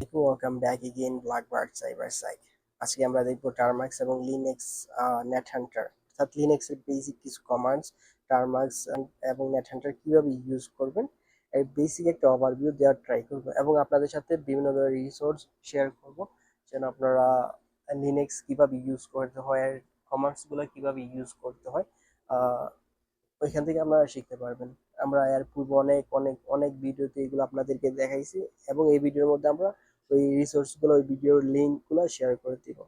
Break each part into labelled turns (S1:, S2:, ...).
S1: Welcome back again Blackbird Cyber Psych আজকে আমরা দেখব টার্মাক্স এবং লিনেক্স নেট হান্টার অর্থাৎ লিনেক্সের বেসিক কিছু কমান্ডস টার্মাক্স এবং নেট হান্টার কীভাবে ইউজ করবেন এই বেসিক একটা ওভারভিউ দেওয়ার ট্রাই করব এবং আপনাদের সাথে বিভিন্ন ধরনের রিসোর্স শেয়ার করব, যেন আপনারা লিনেক্স কীভাবে ইউজ করতে হয় আর কমান্ডসগুলো কীভাবে ইউজ করতে হয় ওইখান থেকে আপনারা শিখতে পারবেন। আমরা এর পূর্বে অনেক অনেক অনেক ভিডিওতে এগুলো আপনাদেরকে দেখাইছি এবং এই ভিডিওর মধ্যে আমরা ওই রিসোর্সগুলো ওই ভিডিওর লিঙ্কগুলো শেয়ার করে দিব।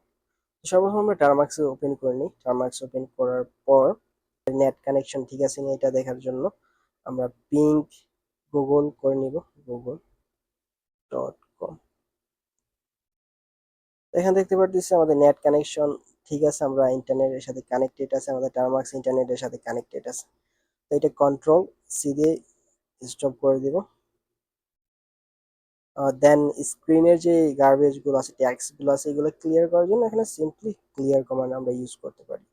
S1: সর্বপ্রথম আমরা টার্মাক্স ওপেন করে নিই। টার্মাক্স ওপেন করার পর নেট কানেকশন ঠিক আছে না এটা দেখার জন্য আমরা পিঙ্ক গুগল করে নিব গুগল ডট কম এখানে দেখতে পাচ্ছি আমাদের নেট কানেকশন ঠিক আছে, আমরা ইন্টারনেটের সাথে কানেক্টেড আছে, আমাদের টার্মাক্স ইন্টারনেটের সাথে কানেক্টেড আছে। তো এটা কন্ট্রোল সি দিয়ে স্টপ করে দিব। দেন স্ক্রিনের যে গার্বেজগুলো আছে ট্যাক্সগুলো আছে, এগুলো ক্লিয়ার করার জন্য এখানে সিম্পলি ক্লিয়ার কমান্ড আমরা ইউজ করতে পারি।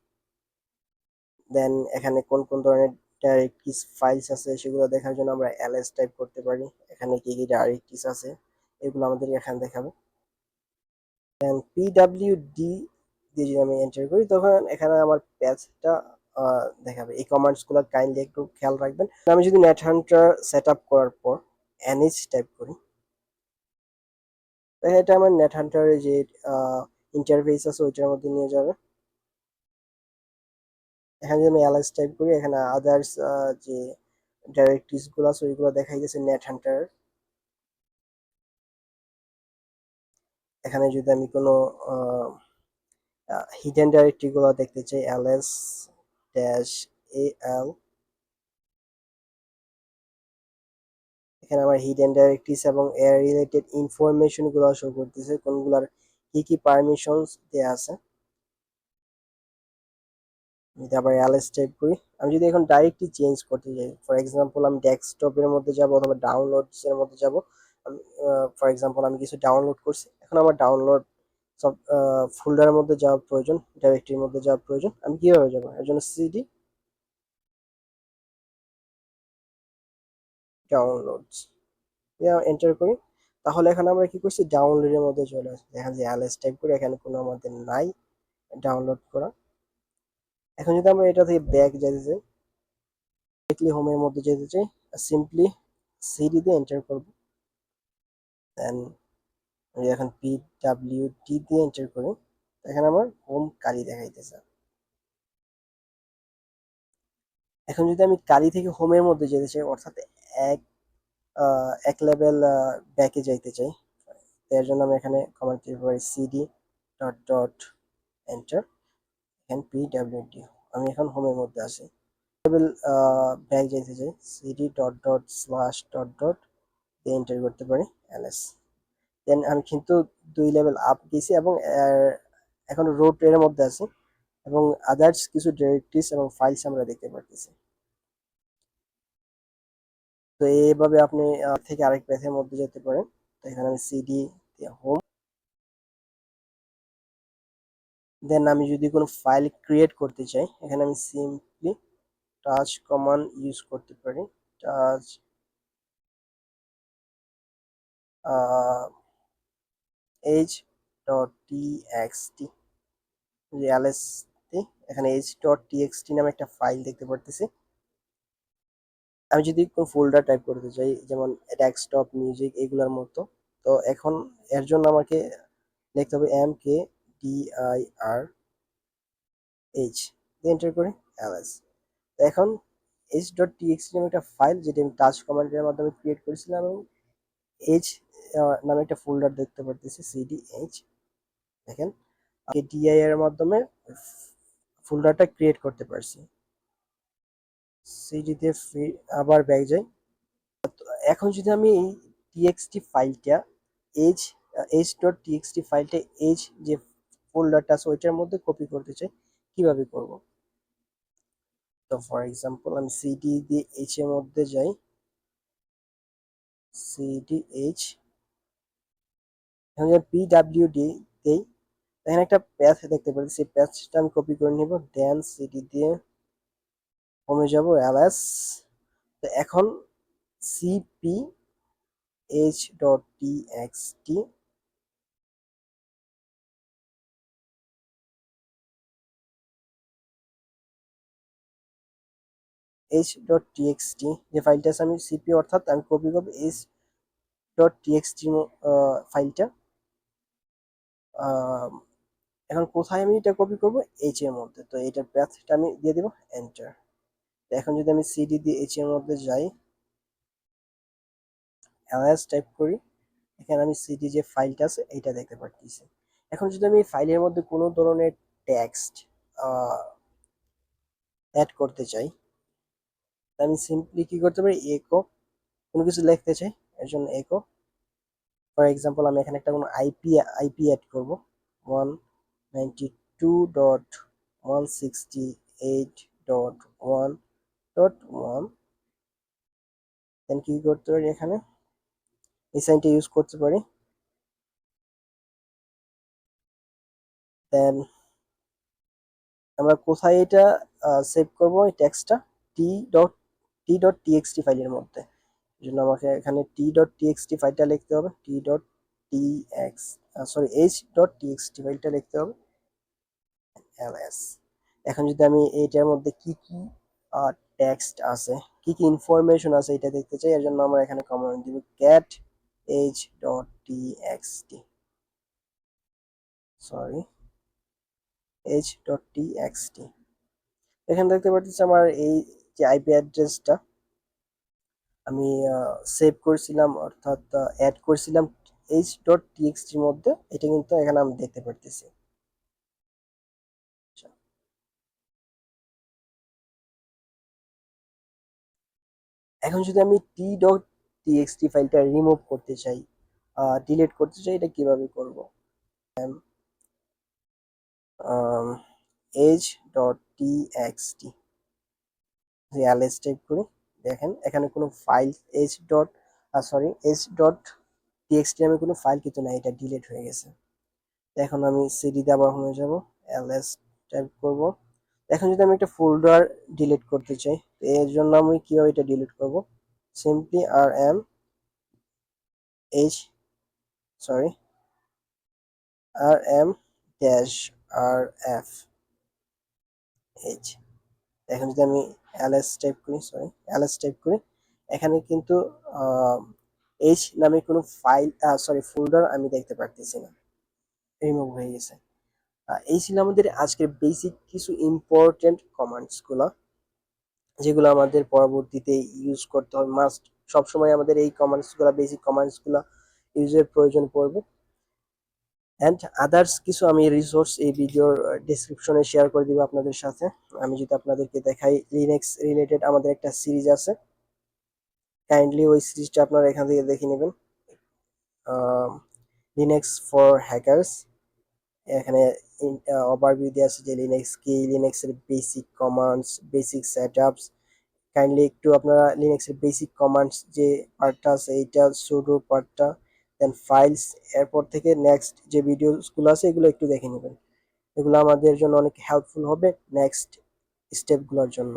S1: দেন এখানে কোন কোন ধরনের ডাইরেক্টরিজ ফাইলস আছে, সেগুলো দেখার জন্য আমরা এলএস টাইপ করতে পারি। এখানে কি কি ডাইরেক্টরিজ আছে, এগুলো আমাদের এখানে দেখাবে। দেন পিডাব্লিউডি দিয়ে যদি আমি এন্টার করি, তখন এখানে আমার প্যাচটা দেখাবে। এই কমান্ডসগুলো কাইন্ডলি একটু খেয়াল রাখবেন। আমি যদি নেট হান্টার সেট আপ করার পর এনএইচ টাইপ করি এটা আমার নেট হান্টারের যে ইন্টারফেস আছে, ওইটার মধ্যে নিয়ে যাবে। এখানে যদি আমি এলএস টাইপ করি, এখানে আদার্স যে ডাইরেক্টরিজগুলো আছে, ওইগুলো দেখাই গেছে নেট হান্টার এখানে যদি আমি কোনো হিডেন ডাইরেক্টরি গুলো দেখতে চাই এলএস ড্যাশ এ এল এখানে আমার হিডেন ডাইরেক্টরিজ এবং এর রিলেটেড ইনফরমেশনগুলো শো করতেছে, কোনগুলার কি কি পারমিশনস দেয়া আছে। যদি আবার এলএস টাইপ করি, আমি যদি এখন ডাইরেক্টলি চেঞ্জ করতে চাই ফর এক্সাম্পল আমি ডেস্কটপের মধ্যে যাব অথবা ডাউনলোডস এর মধ্যে যাব, আমি ফর এক্সাম্পল আমি কিছু ডাউনলোড করছি, এখন আমার ডাউনলোড সব ফোল্ডারের মধ্যে যাওয়ার প্রয়োজন ডাইরেক্টরির মধ্যে যাওয়ার প্রয়োজন, আমি কীভাবে যাব? এর জন্য সিডি ডাউনলোডস এন্টার করি। তাহলে এখানে আমরা কি করছি? ডাউনলোডের মধ্যে চলে আসছে। দেখা যায় এলএস টাইপ করে এখানে কোনো আমাদের নাই। ডাউনলোড করা। এখন যদি আমরা এটা থেকে ব্যাক যেতে চাই ডিরেক্টলি হোমের মধ্যে যেতে চাই সিম্পলি সিডি দিয়ে এন্টার করব। দেন এখন পি ডাব্লিউ টি দিয়ে এন্টার করি। এখানে আমার হোম কালি দেখাইতেছে। এখন যদি আমি কালি থেকে হোমের মধ্যে যেতে চাই, অর্থাৎ এক এক লেভেল ব্যাকে যাইতে চাই। এর জন্য আমি এখানে কমান্ড দিতে পারি সিডি ডট ডট এন্টার এখানে পি ডি আমি এখন হোমের মধ্যে আছি। লেভেল ব্যাক যাইতে চাই। CD dot dot slash dot dot দিয়ে এন্টার করতে পারি এলএস দেন আমি কিন্তু দুই লেভেল আপ গেছি এবং এখন রোডের মধ্যে আছি এবং আদার্স কিছু ডিরেক্টরিজ এবং ফাইলস আমরা দেখতে পারতেছি। তো এইভাবে আপনি থেকে আরেক প্যাথের মধ্যে যেতে পারেন। তো এখানে আমি সিডি হোম দেন আমি যদি কোনো ফাইল ক্রিয়েট করতে চাই, এখানে আমি সিম্পলি টাচ কমান্ড ইউজ করতে পারি। Touch H dot T X T LS এখানে এইচ ডট টি নামে একটা ফাইল দেখতে পারতেছি। আমি যদি কোনো ফোল্ডার টাইপ করতে চাই, যেমন ডেস্কটপ মিউজিক এগুলোর মতো, তো এখন এর জন্য আমাকে লিখতে হবে M K D I R H enter করি এলএস তো এখন এইচ ডট টিএক্সটি নামে একটা ফাইল যেটা আমি টাচ কমান্ডের মাধ্যমে ক্রিয়েট করেছিলাম এবং এইচ নামে একটা ফোল্ডার দেখতে পারতেছি সিডি এইচ দেখেন। ডিআই এর মাধ্যমে ফোল্ডারটা ক্রিয়েট করতে পারছি। সিডিতে আবার ব্যাক যাই এখন যদি আমি এই টিএক্সটি ফাইলটা এইচ এইচ ডট টিএক্সটি ফাইলটা এইচ যে ফোল্ডারটা আছে, ওইটার মধ্যে কপি করতে চাই, কীভাবে করব? তো ফর এক্সাম্পল আমি সিডি দিয়ে এইচ এর মধ্যে যাই। সিডি এইচ এখন পিডাব্লিউডি দেই। এখানে একটা প্যাথ দেখতে পাচ্ছি সেই প্যাথটা আমি কপি করে নিব দেন সিডি দিয়ে কমে যাব এলএস তো এখন CP H dot T X T H dot TXT যে ফাইলটা আছে, আমি সিপি অর্থাৎ আমি কপি করব এইচ ডট টিএক্সটি ফাইলটা এখন কোথায় আমি এটা কপি করব? এইচ এর মধ্যে। তো এইটার প্যাথটা আমি দিয়ে দেবো এন্টার এখন যদি আমি সিডি দিয়ে এইচ এর মধ্যে যাই এলএস টাইপ করি, এখানে আমি সিডি যে ফাইলটা আছে, এইটা দেখতে পাচ্ছি এখন যদি আমি ফাইলের মধ্যে কোনো ধরনের টেক্সট অ্যাড করতে চাই আমি সিম্পলি কি করতে পারি? একো কোনো কিছু লিখতে চাই, এর জন্য একো ফর এক্সাম্পল আমি এখানে একটা কোনো আইপি আইপি অ্যাড করব। One ninety two dot one sixty eight dot one dot one then কি করতে পারি এখানে। এই সাইনটা ইউজ করতে পারি। দেন আমরা কোথায় এটা সেভ করব এই টেক্সটটা T? Dot T dot TXT ফাইলের মধ্যে। এই জন্য আমাকে এখানে টি ডট টিএক্সটি ফাইলটা লিখতে হবে। T dot T X sorry H dot T X T ফাইলটা লিখতে হবে। এলএস এখন যদি আমি এইটার মধ্যে কি কি টেক্সট আছে। কি কি ইনফরমেশন আছে এটা দেখতে চাই, এর জন্য আমরা এখানে কমান্ড দিব cat H dot T X T sorry H dot T X T এখানে দেখতে পাচ্ছি আমার এই যে আইপি অ্যাড্রেসটা আমি সেভ করেছিলাম, অর্থাৎ অ্যাড করেছিলাম এইচ ডট টিএক্সটির মধ্যে, এটা কিন্তু এখানে আমি দেখতে পারতেছি। এখন যদি আমি টি ডট টিএক্সটি ফাইলটা রিমুভ করতে চাই ডিলিট করতে চাই, এটা কীভাবে করব? H dot T X T LS type করি, দেখেন, এখানে কোনো file H dot sorry H dot T X T আমি কোনো ফাইল কিন্তু না এটা ডিলিট হয়ে গেছে। এখন আমি সিডিতে আবার হয়ে যাব এলএস টাইপ করব। এখন যদি আমি একটা ফোল্ডার ডিলিট করতে চাই, তো এর জন্য আমি কীভাবে এটা ডিলিট করব? Simply R M H sorry R M dash R F H এখন যদি আমি এলএস টাইপ করি সরি এলএস টাইপ করি, এখানে কিন্তু এইচ নামে কোনো ফাইল সরি ফোল্ডার আমি দেখতে পারতেছি না। রিমুভ হয়ে গেছে। এই ছিল আমাদের আজকের বেসিক কিছু ইম্পর্টেন্ট কমান্ডসগুলো যেগুলো আমাদের পরবর্তীতে ইউজ করতে হবে। মাস্ট সবসময় আমাদের এই কমান্ডসগুলো বেসিক কমান্ডসগুলো ইউজের প্রয়োজন পড়বে। অ্যান্ড আদার্স কিছু আমি রিসোর্স এই ভিডিওর ডিসক্রিপশনে শেয়ার করে দিব আপনাদের সাথে। আমি যদি আপনাদেরকে দেখাই লিনেক্স রিলেটেড আমাদের একটা সিরিজ আছে। কাইন্ডলি ওই সিরিজটা আপনারা এখান থেকে দেখে নেবেন। লিনেক্স ফর হ্যাকার্স এখানে ওভারভিউ দেওয়া আছে যে লিনেক্স কি লিনেক্সের basic commands basic setups kindly একটু আপনারা লিনেক্সের বেসিক কমান্ডস যে পার্টটা আছে, এইটা সুডো পার্টটা দেন ফাইলস এরপর থেকে নেক্সট যে ভিডিওসগুলো আছে, এগুলো একটু দেখে নেবেন। এগুলো আমাদের জন্য অনেক হেল্পফুল হবে নেক্সট স্টেপগুলোর জন্য।